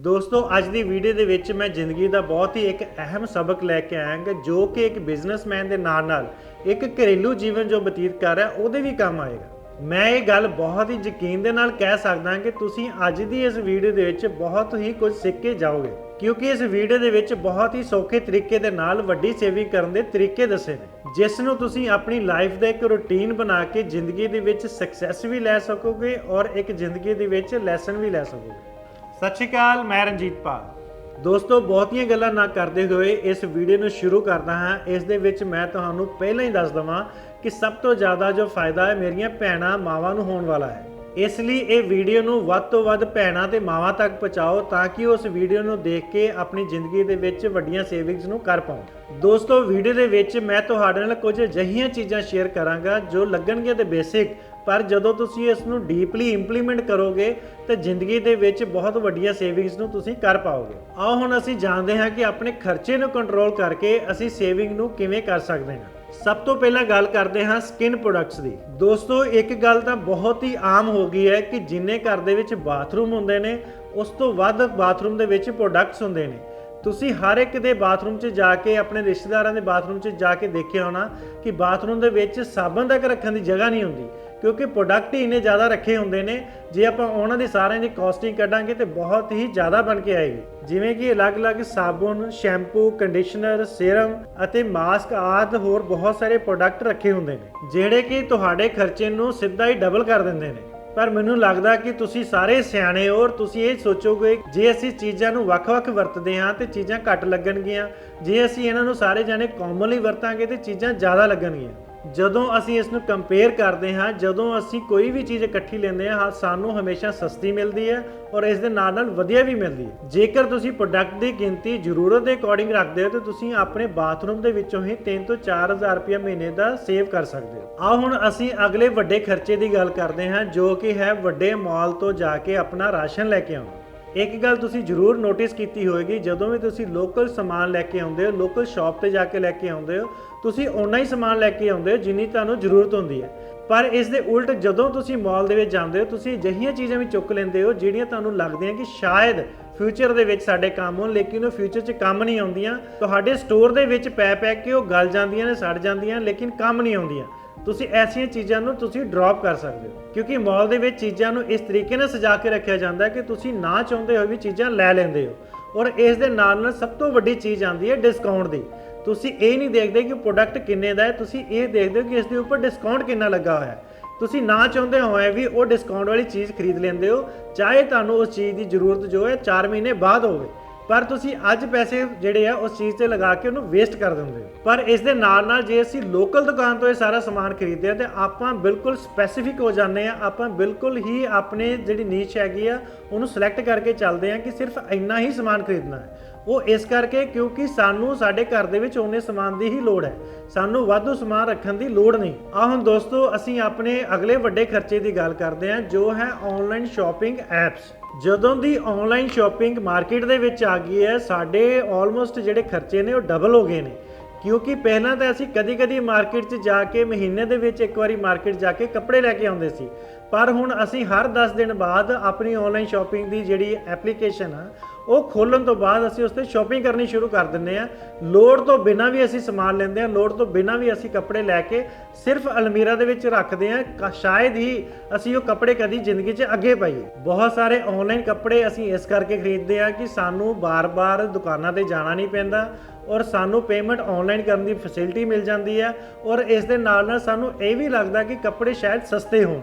ਦੋਸਤੋ, ਅੱਜ ਦੀ ਵੀਡੀਓ ਦੇ ਵਿੱਚ ਮੈਂ ਜ਼ਿੰਦਗੀ ਦਾ ਬਹੁਤ ਹੀ ਇੱਕ ਅਹਿਮ ਸਬਕ ਲੈ ਕੇ ਆਇਆ ਜੋ ਕਿ ਇੱਕ ਬਿਜ਼ਨਸਮੈਨ ਦੇ ਨਾਲ ਨਾਲ ਇੱਕ ਘਰੇਲੂ ਜੀਵਨ ਜੋ ਬਤੀਤ ਕਰ ਰਿਹਾ, ਉਹਦੇ ਵੀ ਕੰਮ ਆਏਗਾ। ਮੈਂ ਇਹ ਗੱਲ ਬਹੁਤ ਹੀ ਯਕੀਨ ਦੇ ਨਾਲ ਕਹਿ ਸਕਦਾ ਕਿ ਤੁਸੀਂ ਅੱਜ ਦੀ ਇਸ ਵੀਡੀਓ ਦੇ ਵਿੱਚ ਬਹੁਤ ਹੀ ਕੁਝ ਸਿੱਖ ਕੇ ਜਾਓਗੇ, ਕਿਉਂਕਿ ਇਸ ਵੀਡੀਓ ਦੇ ਵਿੱਚ ਬਹੁਤ ਹੀ ਸੌਖੇ ਤਰੀਕੇ ਦੇ ਨਾਲ ਵੱਡੀ ਸੇਵਿੰਗ ਕਰਨ ਦੇ ਤਰੀਕੇ ਦੱਸੇ ਨੇ, ਜਿਸ ਨੂੰ ਤੁਸੀਂ ਆਪਣੀ ਲਾਈਫ ਦਾ ਇੱਕ ਰੁਟੀਨ ਬਣਾ ਕੇ ਜ਼ਿੰਦਗੀ ਦੇ ਵਿੱਚ ਸਕਸੈਸ ਵੀ ਲੈ ਸਕੋਗੇ ਔਰ ਇੱਕ ਜ਼ਿੰਦਗੀ ਦੇ ਵਿੱਚ ਲੈਸਨ ਵੀ ਲੈ ਸਕੋਗੇ। ਸਤਿ ਸ਼੍ਰੀ ਅਕਾਲ, ਮੈਂ ਰਣਜੀਤ ਪਾਲ। ਦੋਸਤੋ, ਬਹੁਤੀਆਂ ਗੱਲਾਂ ਨਾ ਕਰਦੇ ਹੋਏ ਇਸ ਵੀਡੀਓ ਨੂੰ ਸ਼ੁਰੂ ਕਰਦਾ ਹਾਂ। ਇਸ ਦੇ ਵਿੱਚ ਮੈਂ ਤੁਹਾਨੂੰ ਪਹਿਲਾਂ ਹੀ ਦੱਸ ਦਵਾਂ ਕਿ ਸਭ ਤੋਂ ਜ਼ਿਆਦਾ ਜੋ ਫਾਇਦਾ ਹੈ, ਮੇਰੀਆਂ ਭੈਣਾਂ ਮਾਵਾਂ ਨੂੰ ਹੋਣ ਵਾਲਾ ਹੈ। ਇਸ ਲਈ ਇਹ ਵੀਡੀਓ ਨੂੰ ਵੱਧ ਤੋਂ ਵੱਧ ਭੈਣਾਂ ਤੇ ਮਾਵਾਂ ਤੱਕ ਪਹੁੰਚਾਓ ਤਾਂ ਕਿ ਉਸ ਵੀਡੀਓ ਨੂੰ ਦੇਖ ਕੇ ਆਪਣੀ ਜ਼ਿੰਦਗੀ ਦੇ ਵਿੱਚ ਵੱਡੀਆਂ ਸੇਵਿੰਗਸ ਨੂੰ ਕਰ ਪਾਓ। ਦੋਸਤੋ, ਵੀਡੀਓ ਦੇ ਵਿੱਚ ਮੈਂ ਤੁਹਾਡੇ ਨਾਲ ਕੁਝ ਅਜਿਹੀਆਂ ਚੀਜ਼ਾਂ ਸ਼ੇਅਰ ਕਰਾਂਗਾ ਜੋ ਲੱਗਣਗੀਆਂ ਤੇ ਬੇਸਿਕ ਪਰ ਜਦੋਂ ਤੁਸੀਂ ਇਸ ਨੂੰ ਡੀਪਲੀ ਇੰਪਲੀਮੈਂਟ ਕਰੋਗੇ, ਤਾਂ ਜ਼ਿੰਦਗੀ ਦੇ ਵਿੱਚ ਬਹੁਤ ਵੱਡੀਆਂ ਸੇਵਿੰਗਸ ਨੂੰ ਤੁਸੀਂ ਕਰ ਪਾਓਗੇ। ਆਓ ਹੁਣ ਅਸੀਂ ਜਾਣਦੇ ਹਾਂ ਕਿ ਆਪਣੇ ਖਰਚੇ ਨੂੰ ਕੰਟਰੋਲ ਕਰਕੇ ਅਸੀਂ ਸੇਵਿੰਗ ਨੂੰ ਕਿਵੇਂ ਕਰ ਸਕਦੇ ਹਾਂ। ਸਭ ਤੋਂ ਪਹਿਲਾਂ ਗੱਲ ਕਰਦੇ ਹਾਂ ਸਕਿਨ ਪ੍ਰੋਡਕਟਸ ਦੀ। ਦੋਸਤੋ, ਇੱਕ ਗੱਲ ਤਾਂ ਬਹੁਤ ਹੀ ਆਮ ਹੋ ਗਈ ਹੈ ਕਿ ਜਿੰਨੇ ਘਰ ਦੇ ਵਿੱਚ ਬਾਥਰੂਮ ਹੁੰਦੇ ਨੇ, ਉਸ ਤੋਂ ਵੱਧ ਬਾਥਰੂਮ ਦੇ ਵਿੱਚ ਪ੍ਰੋਡਕਟਸ ਹੁੰਦੇ ਨੇ। ਤੁਸੀਂ ਹਰ ਇੱਕ ਦੇ ਬਾਥਰੂਮ 'ਚ ਜਾ ਕੇ, ਆਪਣੇ ਰਿਸ਼ਤੇਦਾਰਾਂ ਦੇ ਬਾਥਰੂਮ 'ਚ ਜਾ ਕੇ ਦੇਖਿਆ ਹੋਣਾ ਕਿ ਬਾਥਰੂਮ ਦੇ ਵਿੱਚ ਸਾਬਣ ਤੱਕ ਰੱਖਣ ਦੀ ਜਗ੍ਹਾ ਨਹੀਂ ਹੁੰਦੀ। ਕਿਉਂਕਿ ਪ੍ਰੋਡਕਟ ਹੀ ਇੰਨੇ ਜ਼ਿਆਦਾ ਰੱਖੇ ਹੁੰਦੇ ਨੇ, ਜੇ ਆਪਾਂ ਉਹਨਾਂ ਦੀ ਸਾਰਿਆਂ ਦੀ ਕਾਸਟਿੰਗ ਕੱਢਾਂਗੇ ਤੇ ਬਹੁਤ ਹੀ ਜ਼ਿਆਦਾ ਬਣ ਕੇ ਆਏਗੀ। ਜਿਵੇਂ ਕਿ ਅਲੱਗ-ਅਲੱਗ ਸਾਬਣ ਸ਼ੈਂਪੂ ਕੰਡੀਸ਼ਨਰ ਸੀਰਮ ਅਤੇ ਮਾਸਕ ਆਦਿ ਹੋਰ ਬਹੁਤ ਸਾਰੇ ਪ੍ਰੋਡਕਟ ਰੱਖੇ ਹੁੰਦੇ ਨੇ, ਜਿਹੜੇ ਕਿ ਤੁਹਾਡੇ ਖਰਚੇ ਨੂੰ ਸਿੱਧਾ ਹੀ ਡਬਲ ਕਰ ਦਿੰਦੇ ਨੇ। ਪਰ ਮੈਨੂੰ ਲੱਗਦਾ ਕਿ ਤੁਸੀਂ ਸਾਰੇ ਸਿਆਣੇ ਹੋ ਔਰ ਤੁਸੀਂ ਇਹ ਸੋਚੋਗੇ, ਜੇ ਅਸੀਂ ਚੀਜ਼ਾਂ ਨੂੰ ਵੱਖ-ਵੱਖ ਵਰਤਦੇ ਹਾਂ ਤੇ ਚੀਜ਼ਾਂ ਘੱਟ ਲੱਗਣਗੀਆਂ, ਜੇ ਅਸੀਂ ਇਹਨਾਂ ਨੂੰ ਸਾਰੇ ਜਾਣੇ ਕਾਮਨਲੀ ਵਰਤਾਂਗੇ ਤੇ ਚੀਜ਼ਾਂ ਜ਼ਿਆਦਾ ਲੱਗਣਗੀਆਂ। ਜਦੋਂ ਅਸੀਂ ਇਸ ਨੂੰ ਕੰਪੇਅਰ ਕਰਦੇ ਹਾਂ, ਜਦੋਂ ਅਸੀਂ ਕੋਈ ਵੀ ਚੀਜ਼ ਇਕੱਠੀ ਲੈਂਦੇ ਹਾਂ ਸਾਨੂੰ ਹਮੇਸ਼ਾ ਸਸਤੀ ਮਿਲਦੀ ਹੈ ਔਰ ਇਸ ਦੇ ਨਾਲ ਨਾਲ ਵਧੀਆ ਵੀ ਮਿਲਦੀ ਹੈ। ਜੇਕਰ ਤੁਸੀਂ ਪ੍ਰੋਡਕਟ ਦੀ ਗਿਣਤੀ ਜ਼ਰੂਰਤ ਦੇ ਅਕੋਰਡਿੰਗ ਰੱਖਦੇ ਹੋ, ਤਾਂ ਤੁਸੀਂ ਆਪਣੇ ਬਾਥਰੂਮ ਦੇ ਵਿੱਚੋਂ ਹੀ 3 ਤੋਂ 4000 ਰੁਪਏ ਮਹੀਨੇ ਦਾ ਸੇਵ ਕਰ ਸਕਦੇ ਹੋ। ਆਓ ਹੁਣ ਅਸੀਂ ਅਗਲੇ ਵੱਡੇ ਖਰਚੇ ਦੀ ਗੱਲ ਕਰਦੇ ਹਾਂ, ਜੋ ਕਿ ਹੈ ਵੱਡੇ ਮਾਲ ਤੋਂ ਜਾ ਕੇ ਆਪਣਾ ਰਾਸ਼ਨ ਲੈ ਕੇ ਆਉਣਾ। ਇੱਕ ਗੱਲ ਤੁਸੀਂ ਜ਼ਰੂਰ ਨੋਟਿਸ ਕੀਤੀ ਹੋਵੇਗੀ ਜਦੋਂ ਵੀ ਤੁਸੀਂ ਲੋਕਲ ਸਮਾਨ ਲੈ ਕੇ ਆਉਂਦੇ ਹੋ ਲੋਕਲ ਸ਼ਾਪ ਤੇ ਜਾ ਕੇ ਲੈ ਕੇ ਆਉਂਦੇ ਹੋ, ਤੁਸੀਂ ਓਨਾ ਹੀ ਸਮਾਨ ਲੈ ਕੇ ਆਉਂਦੇ ਹੋ ਜਿੰਨੀ ਤੁਹਾਨੂੰ ਜ਼ਰੂਰਤ ਹੁੰਦੀ ਹੈ। ਪਰ ਇਸ ਦੇ ਉਲਟ ਜਦੋਂ ਤੁਸੀਂ ਮਾਲ ਦੇ ਵਿੱਚ ਜਾਂਦੇ ਹੋ, ਤੁਸੀਂ ਅਜਿਹੀਆਂ ਚੀਜ਼ਾਂ ਵੀ ਚੁੱਕ ਲੈਂਦੇ ਹੋ ਜਿਹੜੀਆਂ ਤੁਹਾਨੂੰ ਲੱਗਦੀਆਂ ਕਿ ਸ਼ਾਇਦ ਫਿਊਚਰ ਦੇ ਵਿੱਚ ਸਾਡੇ ਕੰਮ ਹੋਣ, ਲੇਕਿਨ ਉਹ ਫਿਊਚਰ 'ਚ ਕੰਮ ਨਹੀਂ ਆਉਂਦੀਆਂ। ਤੁਹਾਡੇ ਸਟੋਰ ਦੇ ਵਿੱਚ ਪੈ ਪੈ ਕੇ ਉਹ ਗਲ ਜਾਂਦੀਆਂ ਨੇ, ਸੜ ਜਾਂਦੀਆਂ, ਲੇਕਿਨ ਕੰਮ ਨਹੀਂ ਆਉਂਦੀਆਂ। ਤੁਸੀਂ ਐਸੀਆਂ ਚੀਜ਼ਾਂ ਨੂੰ ਤੁਸੀਂ ਡ੍ਰੌਪ ਕਰ ਸਕਦੇ ਹੋ। ਕਿਉਂਕਿ ਮਾਲ ਦੇ ਵਿੱਚ ਚੀਜ਼ਾਂ ਨੂੰ ਇਸ ਤਰੀਕੇ ਨਾਲ ਸਜਾ ਕੇ ਰੱਖਿਆ ਜਾਂਦਾ ਹੈ ਕਿ ਤੁਸੀਂ ਨਾ ਚਾਹੁੰਦੇ ਹੋਏ ਵੀ ਚੀਜ਼ਾਂ ਲੈ ਲੈਂਦੇ ਹੋ। ਔਰ ਇਸ ਦੇ ਨਾਲ ਨਾਲ ਸਭ ਤੋਂ ਵੱਡੀ ਚੀਜ਼ ਆਉਂਦੀ ਹੈ ਡਿਸਕਾਊਂਟ ਦੀ। ਤੁਸੀਂ ਇਹ ਨਹੀਂ ਦੇਖਦੇ ਕਿ ਪ੍ਰੋਡਕਟ ਕਿੰਨੇ ਦਾ ਹੈ, ਤੁਸੀਂ ਇਹ ਦੇਖਦੇ ਹੋ ਕਿ ਇਸ ਦੇ ਉੱਪਰ ਡਿਸਕਾਊਂਟ ਕਿੰਨਾ ਲੱਗਾ ਹੋਇਆ ਹੈ। ਤੁਸੀਂ ਨਾ ਚਾਹੁੰਦੇ ਹੋਏ ਵੀ ਉਹ ਡਿਸਕਾਊਂਟ ਵਾਲੀ ਚੀਜ਼ ਖਰੀਦ ਲੈਂਦੇ ਹੋ, ਚਾਹੇ ਤੁਹਾਨੂੰ ਉਸ ਚੀਜ਼ ਦੀ ਜ਼ਰੂਰਤ ਜੋ ਹੈ 4 ਮਹੀਨੇ ਬਾਅਦ ਹੋਵੇ। ਪਰ ਤੁਸੀਂ ਅੱਜ ਪੈਸੇ ਜਿਹੜੇ ਆ, ਉਸ ਚੀਜ਼ ਤੇ ਲਗਾ ਕੇ ਉਹਨੂੰ ਵੇਸਟ ਕਰ ਦਿੰਦੇ ਹੋ। ਪਰ ਇਸ ਦੇ ਨਾਲ ਨਾਲ ਜੇ ਅਸੀਂ ਲੋਕਲ ਦੁਕਾਨ ਤੋਂ ਇਹ ਸਾਰਾ ਸਮਾਨ ਖਰੀਦਦੇ ਆ, ਤੇ ਆਪਾਂ ਬਿਲਕੁਲ ਸਪੈਸੀਫਿਕ ਹੋ ਜਾਂਦੇ ਆ, ਆਪਾਂ ਬਿਲਕੁਲ ਹੀ ਆਪਣੇ ਜਿਹੜੀ ਨੀਚ ਹੈਗੀ ਆ, ਉਹਨੂੰ ਸਿਲੈਕਟ ਕਰਕੇ ਚੱਲਦੇ ਆ ਕਿ ਸਿਰਫ ਇੰਨਾ ਹੀ ਸਮਾਨ ਖਰੀਦਣਾ ਹੈ। ਉਹ ਇਸ ਕਰਕੇ ਕਿਉਂਕਿ ਸਾਨੂੰ ਸਾਡੇ ਘਰ ਦੇ ਵਿੱਚ ਉਹਨੇ ਸਮਾਨ ਦੀ ਹੀ ਲੋੜ ਹੈ। ਸਾਨੂੰ ਵਾਧੂ ਸਮਾਨ ਰੱਖਣ ਦੀ ਲੋੜ ਨਹੀਂ। ਆ ਹੁਣ ਦੋਸਤੋ, ਅਸੀਂ ਆਪਣੇ ਅਗਲੇ ਵੱਡੇ ਖਰਚੇ ਦੀ ਗੱਲ ਕਰਦੇ ਹਾਂ, ਜੋ ਹੈ ਆਨਲਾਈਨ ਸ਼ਾਪਿੰਗ ਐਪਸ ਜਦੋਂ ਦੀ ਆਨਲਾਈਨ ਸ਼ਾਪਿੰਗ ਮਾਰਕੀਟ ਦੇ ਵਿੱਚ ਆ ਗਈ ਹੈ, ਸਾਡੇ ਆਲਮੋਸਟ ਜਿਹੜੇ ਖਰਚੇ ਨੇ ਉਹ ਡਬਲ ਹੋ ਗਏ ਨੇ। ਕਿਉਂਕਿ ਪਹਿਲਾਂ ਤਾਂ ਅਸੀਂ ਕਦੀ-ਕਦੀ ਮਾਰਕੀਟ 'ਚ ਜਾ ਕੇ ਮਹੀਨੇ ਦੇ ਵਿੱਚ ਇੱਕ ਵਾਰੀ ਮਾਰਕੀਟ ਜਾ ਕੇ ਕੱਪੜੇ ਲੈ ਕੇ ਆਉਂਦੇ ਸੀ। ਪਰ ਹੁਣ ਅਸੀਂ ਹਰ 10 ਦਿਨ ਬਾਅਦ ਆਪਣੀ ਆਨਲਾਈਨ ਸ਼ਾਪਿੰਗ ਦੀ ਜਿਹੜੀ ਐਪਲੀਕੇਸ਼ਨ ਆ, ਉਹ ਖੋਲਣ ਤੋਂ ਬਾਅਦ ਅਸੀਂ ਉਸ ਤੇ ਸ਼ਾਪਿੰਗ ਕਰਨੀ ਸ਼ੁਰੂ ਕਰ ਦਿੰਦੇ ਆ ਲੋੜ ਤੋਂ ਬਿਨਾ ਵੀ ਅਸੀਂ ਸਮਾਨ ਲੈਂਦੇ ਆ ਲੋੜ ਤੋਂ ਬਿਨਾ ਵੀ ਅਸੀਂ ਕੱਪੜੇ ਲੈ ਕੇ ਸਿਰਫ ਅਲਮੀਰਾ ਦੇ ਵਿੱਚ ਰੱਖਦੇ ਆ ਸ਼ਾਇਦ ਹੀ ਅਸੀਂ ਉਹ ਕੱਪੜੇ ਕਦੀ ਜ਼ਿੰਦਗੀ 'ਚ ਅੱਗੇ ਪਾਈਏ। ਬਹੁਤ ਸਾਰੇ ਆਨਲਾਈਨ ਕੱਪੜੇ ਅਸੀਂ ਇਸ ਕਰਕੇ ਖਰੀਦਦੇ ਆ ਕਿ ਸਾਨੂੰ ਬਾਰ-ਬਾਰ ਦੁਕਾਨਾਂ ਤੇ ਜਾਣਾ ਨਹੀਂ ਪੈਂਦਾ ਔਰ ਸਾਨੂੰ ਪੇਮੈਂਟ ਆਨਲਾਈਨ ਕਰਨ ਦੀ ਫੈਸਿਲਿਟੀ ਮਿਲ ਜਾਂਦੀ ਹੈ ਔਰ ਇਸ ਦੇ ਨਾਲ ਨਾਲ ਸਾਨੂੰ ਇਹ ਵੀ ਲੱਗਦਾ ਕਿ ਕੱਪੜੇ ਸ਼ਾਇਦ ਸਸਤੇ ਹੋਣ।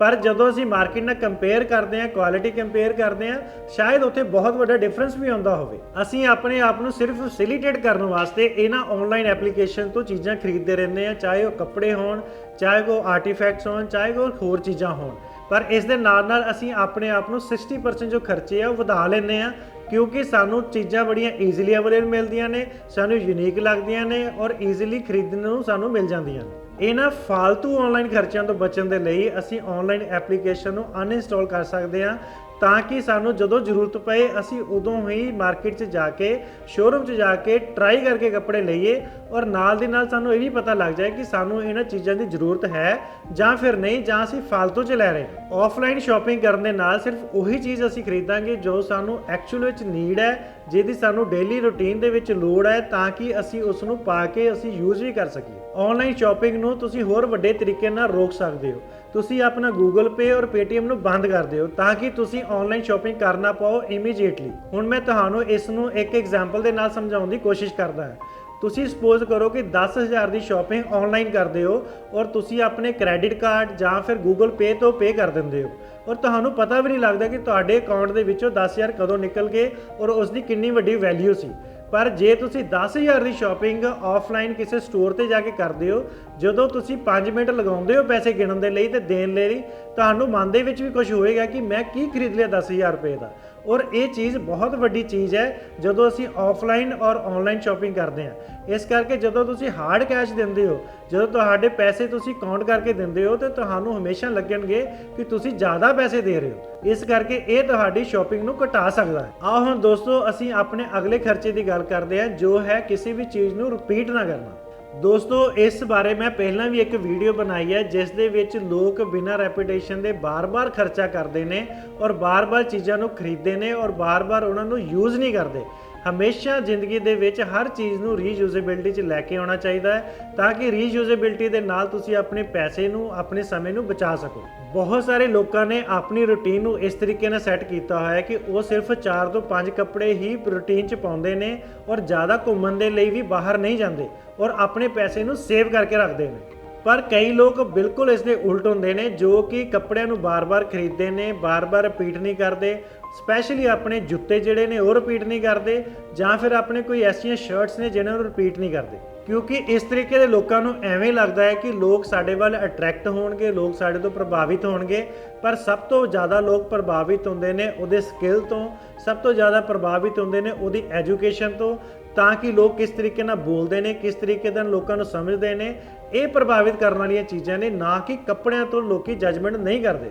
ਪਰ ਜਦੋਂ ਅਸੀਂ ਮਾਰਕੀਟ ਨਾਲ ਕੰਪੇਅਰ ਕਰਦੇ ਹਾਂ ਕੁਆਲਿਟੀ ਕੰਪੇਅਰ ਕਰਦੇ ਹਾਂ, ਸ਼ਾਇਦ ਉੱਥੇ ਬਹੁਤ ਵੱਡਾ ਡਿਫਰੈਂਸ ਵੀ ਆਉਂਦਾ ਹੋਵੇ। ਅਸੀਂ ਆਪਣੇ ਆਪ ਨੂੰ ਸਿਰਫ ਫੈਸਿਲਿਟੇਟ ਕਰਨ ਵਾਸਤੇ ਇਹਨਾਂ ਆਨਲਾਈਨ ਐਪਲੀਕੇਸ਼ਨ ਤੋਂ ਚੀਜ਼ਾਂ ਖਰੀਦਦੇ ਰਹਿੰਦੇ ਹਾਂ, ਚਾਹੇ ਉਹ ਕੱਪੜੇ ਹੋਣ, ਚਾਹੇ ਉਹ ਆਰਟੀਫੈਕਟਸ ਹੋਣ, ਚਾਹੇ ਉਹ ਹੋਰ ਚੀਜ਼ਾਂ ਹੋਣ। ਪਰ ਇਸ ਦੇ ਨਾਲ ਨਾਲ ਅਸੀਂ ਆਪਣੇ ਆਪ ਨੂੰ 60% ਜੋ ਖਰਚੇ ਆ, ਉਹ ਵਧਾ ਲੈਂਦੇ ਆ ਕਿਉਂਕਿ ਸਾਨੂੰ ਚੀਜ਼ਾਂ ਬੜੀਆਂ ਈਜ਼ੀਲੀ ਅਵੇਲੇਬਲ ਮਿਲਦੀਆਂ ਨੇ, ਸਾਨੂੰ ਯੂਨੀਕ ਲੱਗਦੀਆਂ ਨੇ ਔਰ ਈਜ਼ੀਲੀ ਖਰੀਦਣ ਨੂੰ ਸਾਨੂੰ ਮਿਲ ਜਾਂਦੀਆਂ ਨੇ। ਇਹਨਾਂ ਫालतू ਆਨਲਾਈਨ ਖਰਚਿਆਂ ਤੋਂ ਬਚਣ ਦੇ ਲਈ ਅਸੀਂ ਆਨਲਾਈਨ ਐਪਲੀਕੇਸ਼ਨ ਨੂੰ ਅਨਇੰਸਟਾਲ ਕਰ ਸਕਦੇ ਹਾਂ ਤਾਂ ਕਿ ਸਾਨੂੰ ਜਦੋਂ ਜ਼ਰੂਰਤ ਪਏ ਅਸੀਂ ਉਦੋਂ ਹੀ ਮਾਰਕੀਟ 'ਚ ਜਾ ਕੇ ਸ਼ੋਰੂਮ 'ਚ ਜਾ ਕੇ ਟਰਾਈ ਕਰਕੇ ਕੱਪੜੇ ਲਈਏ ਔਰ ਨਾਲ ਦੀ ਨਾਲ ਸਾਨੂੰ ਇਹ ਵੀ ਪਤਾ ਲੱਗ ਜਾਏ ਕਿ ਸਾਨੂੰ ਇਹਨਾਂ ਚੀਜ਼ਾਂ ਦੀ ਜ਼ਰੂਰਤ ਹੈ ਜਾਂ ਫਿਰ ਨਹੀਂ ਜਾਂ ਅਸੀਂ ਫालतू 'ਚ ਲੈ ਰਹੇ ਹਾਂ। ਆਫਲਾਈਨ ਸ਼ਾਪਿੰਗ ਕਰਨ ਦੇ ਨਾਲ ਸਿਰਫ ਉਹੀ ਚੀਜ਼ ਅਸੀਂ ਖਰੀਦਾਂਗੇ ਜੋ ਸਾਨੂੰ ਐਕਚੁਅਲ ਵਿੱਚ ਨੀਡ ਹੈ, ਜਿਹਦੀ ਸਾਨੂੰ ਡੇਲੀ ਰੁਟੀਨ ਦੇ ਵਿੱਚ ਲੋੜ ਹੈ ਤਾਂ ਕਿ ਅਸੀਂ ਉਸ ਨੂੰ ਪਾ ਕੇ ਅਸੀਂ ਯੂਜ਼ ਵੀ ਕਰ ਸਕੀਏ। ਆਨਲਾਈਨ ਸ਼ਾਪਿੰਗ ਨੂੰ ਤੁਸੀਂ ਹੋਰ ਵੱਡੇ ਤਰੀਕੇ ਨਾਲ ਰੋਕ ਸਕਦੇ ਹੋ। ਤੁਸੀਂ ਆਪਣਾ Google Pay ਔਰ Paytm ਨੂੰ ਬੰਦ ਕਰ ਦਿਓ ਤਾਂ ਕਿ ਤੁਸੀਂ ਆਨਲਾਈਨ ਸ਼ਾਪਿੰਗ ਕਰਨਾ ਪਾਓ ਇਮੀਡੀਏਟਲੀ ਹੁਣ ਮੈਂ ਤੁਹਾਨੂੰ ਇਸ ਨੂੰ ਇੱਕ ਐਗਜ਼ਾਮਪਲ ਦੇ ਨਾਲ ਸਮਝਾਉਣ ਦੀ ਕੋਸ਼ਿਸ਼ ਕਰਦਾ ਹਾਂ। ਤੁਸੀਂ ਸਪੋਜ਼ ਕਰੋ ਕਿ 10000 ਦੀ ਸ਼ਾਪਿੰਗ ਆਨਲਾਈਨ ਕਰਦੇ ਹੋ ਔਰ ਤੁਸੀਂ ਆਪਣੇ ਕ੍ਰੈਡਿਟ ਕਾਰਡ ਜਾਂ ਫਿਰ Google Pay ਤੋਂ ਪੇ ਕਰ ਦਿੰਦੇ ਹੋ। ਔਰ ਤੁਹਾਨੂੰ ਪਤਾ ਵੀ ਨਹੀਂ ਲੱਗਦਾ ਕਿ ਤੁਹਾਡੇ ਅਕਾਊਂਟ ਦੇ ਵਿੱਚੋਂ 10000 ਕਦੋਂ ਨਿਕਲ ਗਏ ਔਰ ਉਸ ਦੀ ਕਿੰਨੀ ਵੱਡੀ ਵੈਲਿਊ ਸੀ। ਪਰ ਜੇ ਤੁਸੀਂ 10000 ਦੀ ਸ਼ਾਪਿੰਗ ਆਫਲਾਈਨ ਕਿਸੇ ਸਟੋਰ ਤੇ ਜਾ ਕੇ ਕਰਦੇ ਹੋ, ਜਦੋਂ ਤੁਸੀਂ 5 ਮਿੰਟ ਲਗਾਉਂਦੇ ਹੋ ਪੈਸੇ ਗਿਣਨ ਦੇ ਲਈ ਤੇ ਦੇਣ ਲਈ, ਤੁਹਾਨੂੰ ਮਨ ਦੇ ਵਿੱਚ ਵੀ ਕੁਝ ਹੋਏਗਾ ਕਿ ਮੈਂ ਕੀ ਖਰੀਦ ਲਿਆ 10000 ਰੁਪਏ ਦਾ। ਔਰ ਇਹ ਚੀਜ਼ ਬਹੁਤ ਵੱਡੀ ਚੀਜ਼ ਹੈ ਜਦੋਂ ਅਸੀਂ ਆਫਲਾਈਨ ਔਰ ਆਨਲਾਈਨ ਸ਼ਾਪਿੰਗ ਕਰਦੇ ਹਾਂ। ਇਸ ਕਰਕੇ ਜਦੋਂ ਤੁਸੀਂ ਹਾਰਡ ਕੈਸ਼ ਦਿੰਦੇ ਹੋ, ਜਦੋਂ ਤੁਹਾਡੇ ਪੈਸੇ ਤੁਸੀਂ ਕਾਊਂਟ ਕਰਕੇ ਦਿੰਦੇ ਹੋ, ਤੇ ਤੁਹਾਨੂੰ ਹਮੇਸ਼ਾ ਲੱਗਣਗੇ ਕਿ ਤੁਸੀਂ ਜ਼ਿਆਦਾ ਪੈਸੇ ਦੇ ਰਹੇ ਹੋ। ਇਸ ਕਰਕੇ ਇਹ ਤੁਹਾਡੀ ਸ਼ਾਪਿੰਗ ਨੂੰ ਘਟਾ ਸਕਦਾ ਹੈ। ਆਓ ਹੁਣ ਦੋਸਤੋ, ਅਸੀਂ ਆਪਣੇ ਅਗਲੇ ਖਰਚੇ ਦੀ ਗੱਲ ਕਰਦੇ ਹਾਂ, ਜੋ ਹੈ ਕਿਸੇ ਵੀ ਚੀਜ਼ ਨੂੰ ਰਿਪੀਟ ਨਾ ਕਰਨਾ। ਦੋਸਤੋ, ਇਸ ਬਾਰੇ ਮੈਂ ਪਹਿਲਾਂ ਵੀ ਇੱਕ ਵੀਡੀਓ ਬਣਾਈ ਹੈ, ਜਿਸ ਦੇ ਵਿੱਚ ਲੋਕ ਬਿਨਾਂ ਰੈਪੂਟੇਸ਼ਨ ਦੇ ਬਾਰ-ਬਾਰ ਖਰਚਾ ਕਰਦੇ ਨੇ ਔਰ ਬਾਰ-ਬਾਰ ਚੀਜ਼ਾਂ ਨੂੰ ਖਰੀਦਦੇ ਨੇ ਔਰ ਬਾਰ-ਬਾਰ ਉਹਨਾਂ ਨੂੰ ਯੂਜ਼ ਨਹੀਂ ਕਰਦੇ। ਹਮੇਸ਼ਾ ਜ਼ਿੰਦਗੀ ਦੇ ਵਿੱਚ ਹਰ ਚੀਜ਼ ਨੂੰ ਰੀਯੂਜ਼ੇਬਿਲਟੀ 'ਚ ਲੈ ਕੇ ਆਉਣਾ ਚਾਹੀਦਾ ਹੈ ਤਾਂ ਕਿ ਰੀਯੂਜ਼ੇਬਿਲਟੀ ਦੇ ਨਾਲ ਤੁਸੀਂ ਆਪਣੇ ਪੈਸੇ ਨੂੰ, ਆਪਣੇ ਸਮੇਂ ਨੂੰ ਬਚਾ ਸਕੋ। ਬਹੁਤ ਸਾਰੇ ਲੋਕਾਂ ਨੇ ਆਪਣੀ ਰੁਟੀਨ ਨੂੰ ਇਸ ਤਰੀਕੇ ਨਾਲ ਸੈੱਟ ਕੀਤਾ ਹੋਇਆ ਹੈ ਕਿ ਉਹ ਸਿਰਫ 4 ਤੋਂ 5 ਕੱਪੜੇ ਹੀ ਰੁਟੀਨ 'ਚ ਪਾਉਂਦੇ ਨੇ ਔਰ ਜ਼ਿਆਦਾ ਘੁੰਮਣ ਦੇ ਲਈ ਵੀ ਬਾਹਰ ਨਹੀਂ ਜਾਂਦੇ ਔਰ ਆਪਣੇ ਪੈਸੇ ਨੂੰ ਸੇਵ ਕਰਕੇ ਰੱਖਦੇ ਨੇ। ਪਰ ਕਈ ਲੋਕ ਬਿਲਕੁਲ ਇਸ ਦੇ ਉਲਟ ਹੁੰਦੇ ਨੇ ਜੋ ਕਿ ਕੱਪੜਿਆਂ ਨੂੰ ਬਾਰ-ਬਾਰ ਖਰੀਦਦੇ ਨੇ, ਬਾਰ-ਬਾਰ ਰਿਪੀਟ ਨਹੀਂ ਕਰਦੇ ਸਪੈਸ਼ਲੀ ਆਪਣੇ ਜੁੱਤੇ ਜਿਹੜੇ ਨੇ ਉਹ ਰਿਪੀਟ ਨਹੀਂ ਕਰਦੇ ਜਾਂ ਫਿਰ ਆਪਣੇ ਕੋਈ ਐਸੀਆਂ ਸ਼ਰਟਸ ਨੇ ਜਿਹਨਾਂ ਨੂੰ ਰਿਪੀਟ ਨਹੀਂ ਕਰਦੇ। ਕਿਉਂਕਿ ਇਸ ਤਰੀਕੇ ਦੇ ਲੋਕਾਂ ਨੂੰ ਐਵੇਂ ਲੱਗਦਾ ਹੈ ਕਿ ਲੋਕ ਸਾਡੇ ਵੱਲ ਅਟਰੈਕਟ ਹੋਣਗੇ, ਲੋਕ ਸਾਡੇ ਤੋਂ ਪ੍ਰਭਾਵਿਤ ਹੋਣਗੇ, ਪਰ ਸਭ ਤੋਂ ਜ਼ਿਆਦਾ ਲੋਕ ਪ੍ਰਭਾਵਿਤ ਹੁੰਦੇ ਨੇ ਉਹਦੇ ਸਕਿੱਲ ਤੋਂ, ਸਭ ਤੋਂ ਜ਼ਿਆਦਾ ਪ੍ਰਭਾਵਿਤ ਹੁੰਦੇ ਨੇ ਉਹਦੀ ਐਜੂਕੇਸ਼ਨ ਤੋਂ, ਤਾਂ ਕਿ ਲੋਕ ਕਿਸ ਤਰੀਕੇ ਨਾਲ ਬੋਲਦੇ ਨੇ, ਕਿਸ ਤਰੀਕੇ ਨਾਲ ਲੋਕਾਂ ਨੂੰ ਸਮਝਦੇ ਨੇ, ਇਹ ਪ੍ਰਭਾਵਿਤ ਕਰਨ ਵਾਲੀਆਂ ਚੀਜ਼ਾਂ ਨੇ, ਨਾ ਕਿ ਕੱਪੜਿਆਂ ਤੋਂ ਲੋਕੀ ਜੱਜਮੈਂਟ ਨਹੀਂ ਕਰਦੇ।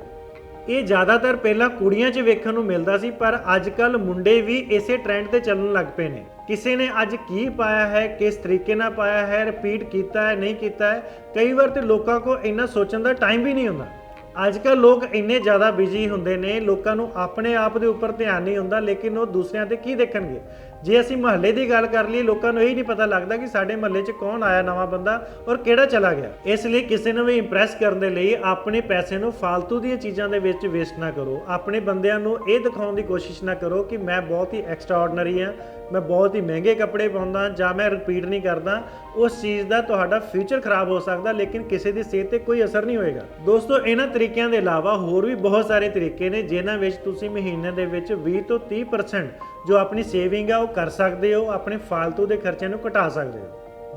ਇਹ ਜ਼ਿਆਦਾਤਰ ਪਹਿਲਾਂ ਕੁੜੀਆਂ 'ਚ ਵੇਖਣ ਨੂੰ ਮਿਲਦਾ ਸੀ, ਪਰ ਅੱਜ ਕੱਲ ਮੁੰਡੇ ਵੀ ਇਸੇ ਟ੍ਰੈਂਡ ਤੇ ਚੱਲਣ ਲੱਗ ਪਏ ਨੇ। ਕਿਸੇ ਨੇ ਅੱਜ ਕੀ ਪਾਇਆ ਹੈ, ਕਿਸ ਤਰੀਕੇ ਨਾਲ ਪਾਇਆ ਹੈ ਰਿਪੀਟ ਕੀਤਾ ਹੈ, ਨਹੀਂ ਕੀਤਾ ਹੈ, ਕਈ ਵਾਰ ਤੇ ਲੋਕਾਂ ਕੋਲ ਇੰਨਾ ਸੋਚਣ ਦਾ ਟਾਈਮ ਵੀ ਨਹੀਂ ਹੁੰਦਾ। ਅੱਜ ਕੱਲ ਲੋਕ ਇੰਨੇ ਜ਼ਿਆਦਾ ਬਿਜ਼ੀ ਹੁੰਦੇ ਨੇ, ਲੋਕਾਂ ਨੂੰ ਆਪਣੇ ਆਪ ਦੇ ਉੱਪਰ ਧਿਆਨ ਨਹੀਂ ਹੁੰਦਾ, ਲੇਕਿਨ ਉਹ ਦੂਸਰਿਆਂ ਤੇ ਕੀ ਦੇਖਣਗੇ? ਜੇ ਅਸੀਂ ਮਹੱਲੇ ਦੀ ਗੱਲ ਕਰ ਲਈਏ, ਲੋਕਾਂ ਨੂੰ ਇਹ ਨਹੀਂ ਪਤਾ ਲੱਗਦਾ ਕਿ ਸਾਡੇ ਮਹੱਲੇ 'ਚ ਕੌਣ ਆਇਆ ਨਵਾਂ ਬੰਦਾ ਔਰ ਕਿਹੜਾ ਚਲਾ ਗਿਆ। ਇਸ ਲਈ ਕਿਸੇ ਨੂੰ ਵੀ ਇੰਪ੍ਰੈਸ ਕਰਨ ਦੇ ਲਈ ਆਪਣੇ ਪੈਸੇ ਨੂੰ ਫालतू ਦੀਆਂ ਚੀਜ਼ਾਂ ਦੇ ਵਿੱਚ ਵੇਸਟ ਨਾ ਕਰੋ। ਆਪਣੇ ਬੰਦਿਆਂ ਨੂੰ ਇਹ ਦਿਖਾਉਣ ਦੀ ਕੋਸ਼ਿਸ਼ ਨਾ ਕਰੋ ਕਿ ਮੈਂ ਬਹੁਤ ਹੀ ਐਕਸਟਰਾਆਰਡਨਰੀ ਹਾਂ, ਮੈਂ ਬਹੁਤ ਹੀ ਮਹਿੰਗੇ ਕੱਪੜੇ ਪਾਉਂਦਾ, ਜਾਂ ਮੈਂ ਰਿਪੀਟ ਨਹੀਂ ਕਰਦਾ। ਉਸ ਚੀਜ਼ ਦਾ ਤੁਹਾਡਾ ਫਿਊਚਰ ਖਰਾਬ ਹੋ ਸਕਦਾ, ਲੇਕਿਨ ਕਿਸੇ ਦੀ ਸਿਹਤ ਤੇ ਕੋਈ ਅਸਰ ਨਹੀਂ ਹੋਏਗਾ। ਦੋਸਤੋ, ਇਹਨਾਂ ਤਰੀਕਿਆਂ ਦੇ ਇਲਾਵਾ ਹੋਰ ਵੀ ਬਹੁਤ ਸਾਰੇ ਤਰੀਕੇ ਨੇ, ਜਿਨ੍ਹਾਂ ਵਿੱਚ ਤੁਸੀਂ ਮਹੀਨੇ ਦੇ ਵਿੱਚ 20 ਤੋਂ 30% ਜੋ ਆਪਣੀ ਸੇਵਿੰਗ ਆ, ਉਹ ਕਰ ਸਕਦੇ ਹੋ, ਆਪਣੇ ਫालतू ਦੇ ਖਰਚਿਆਂ ਨੂੰ ਘਟਾ ਸਕਦੇ ਹੋ।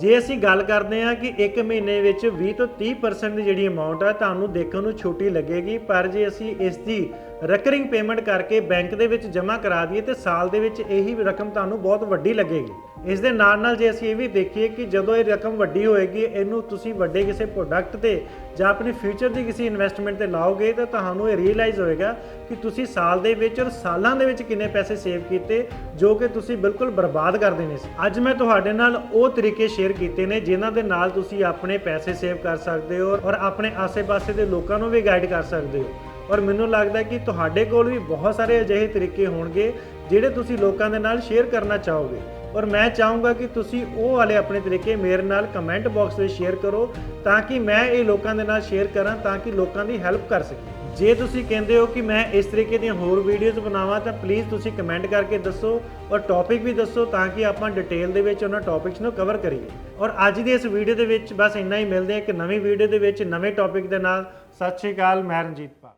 ਜੇ ਅਸੀਂ ਗੱਲ ਕਰਦੇ ਹਾਂ ਕਿ ਇੱਕ ਮਹੀਨੇ ਵਿੱਚ 20 ਤੋਂ 30% ਦੀ ਜਿਹੜੀ ਅਮਾਉਂਟ ਆ, ਤੁਹਾਨੂੰ ਦੇਖਣ ਨੂੰ ਛੋਟੀ ਲੱਗੇਗੀ, ਪਰ ਜੇ ਅਸੀਂ ਇਸ ਦੀ ਰੈਕਰਿੰਗ ਪੇਮੈਂਟ ਕਰਕੇ ਬੈਂਕ ਦੇ ਵਿੱਚ ਜਮ੍ਹਾਂ ਕਰਾ ਦਈਏ ਤੇ ਸਾਲ ਦੇ ਵਿੱਚ ਇਹੀ ਰਕਮ ਤੁਹਾਨੂੰ ਬਹੁਤ ਵੱਡੀ ਲੱਗੇਗੀ। ਇਸ ਦੇ ਨਾਲ ਨਾਲ ਜੇ ਅਸੀਂ ਇਹ ਵੀ ਦੇਖੀਏ ਕਿ ਜਦੋਂ ਇਹ ਰਕਮ ਵੱਡੀ ਹੋਏਗੀ, ਇਹਨੂੰ ਤੁਸੀਂ ਵੱਡੇ ਕਿਸੇ ਪ੍ਰੋਡਕਟ ਤੇ ਜਾਂ ਆਪਣੇ ਫਿਊਚਰ ਦੀ ਕਿਸੇ ਇਨਵੈਸਟਮੈਂਟ ਤੇ ਲਾਓਗੇ ਤਾਂ ਤੁਹਾਨੂੰ ਇਹ ਰੀਅਲਾਈਜ਼ ਹੋਏਗਾ ਕਿ ਤੁਸੀਂ ਸਾਲ ਦੇ ਵਿੱਚ ਔਰ ਸਾਲਾਂ ਦੇ ਵਿੱਚ ਕਿੰਨੇ ਪੈਸੇ ਸੇਵ ਕੀਤੇ, ਜੋ ਕਿ ਤੁਸੀਂ ਬਿਲਕੁਲ ਬਰਬਾਦ ਕਰ ਦੇਣੇ ਸੀ। ਅੱਜ ਮੈਂ ਤੁਹਾਡੇ ਨਾਲ ਉਹ ਤਰੀਕੇ ਸ਼ੇਅਰ ਕੀਤੇ ਨੇ ਜਿਨ੍ਹਾਂ ਦੇ ਨਾਲ ਤੁਸੀਂ ਆਪਣੇ ਪੈਸੇ ਸੇਵ ਕਰ ਸਕਦੇ ਹੋ ਔਰ ਆਪਣੇ ਆਸ-ਪਾਸੇ ਦੇ ਲੋਕਾਂ ਨੂੰ ਵੀ ਗਾਈਡ ਕਰ ਸਕਦੇ ਹੋ। ਔਰ ਮੈਨੂੰ ਲੱਗਦਾ ਕਿ ਤੁਹਾਡੇ ਕੋਲ ਵੀ ਬਹੁਤ ਸਾਰੇ ਅਜਿਹੇ ਤਰੀਕੇ ਹੋਣਗੇ ਜਿਹੜੇ ਤੁਸੀਂ ਲੋਕਾਂ ਦੇ ਨਾਲ ਸ਼ੇਅਰ ਕਰਨਾ ਚਾਹੋਗੇ। ਔਰ ਮੈਂ ਚਾਹੂੰਗਾ ਕਿ ਤੁਸੀਂ ਉਹ ਵਾਲੇ ਆਪਣੇ ਤਰੀਕੇ ਮੇਰੇ ਨਾਲ ਕਮੈਂਟ ਬਾਕਸ ਵਿੱਚ ਸ਼ੇਅਰ ਕਰੋ ਤਾਂ ਕਿ ਮੈਂ ਇਹ ਲੋਕਾਂ ਦੇ ਨਾਲ ਸ਼ੇਅਰ ਕਰਾਂ ਤਾਂ ਕਿ ਲੋਕਾਂ ਦੀ ਹੈਲਪ ਕਰ ਸਕਾਂ ਜੇ ਤੁਸੀਂ ਕਹਿੰਦੇ ਹੋ ਕਿ ਮੈਂ ਇਸ ਤਰੀਕੇ ਦੀਆਂ ਹੋਰ ਵੀਡੀਓਜ਼ ਬਣਾਵਾਂ ਤਾਂ ਪਲੀਜ਼ ਤੁਸੀਂ ਕਮੈਂਟ ਕਰਕੇ ਦੱਸੋ ਔਰ ਟੌਪਿਕ ਵੀ ਦੱਸੋ ਤਾਂ ਕਿ ਆਪਾਂ ਡਿਟੇਲ ਦੇ ਵਿੱਚ ਉਹਨਾਂ ਟੌਪਿਕਸ ਨੂੰ ਕਵਰ ਕਰੀਏ। ਔਰ ਅੱਜ ਦੀ ਇਸ ਵੀਡੀਓ ਦੇ ਵਿੱਚ ਬਸ ਇੰਨਾ ਹੀ, ਮਿਲਦੇ ਹਾਂ ਇੱਕ ਨਵੀਂ ਵੀਡੀਓ ਦੇ ਵਿੱਚ ਨਵੇਂ ਟੌਪਿਕ ਦੇ ਨਾਲ। ਸਤਿ ਸ਼੍ਰੀ ਅਕਾਲ, ਮੈਂ ਰਣਜੀਤ ਪਾ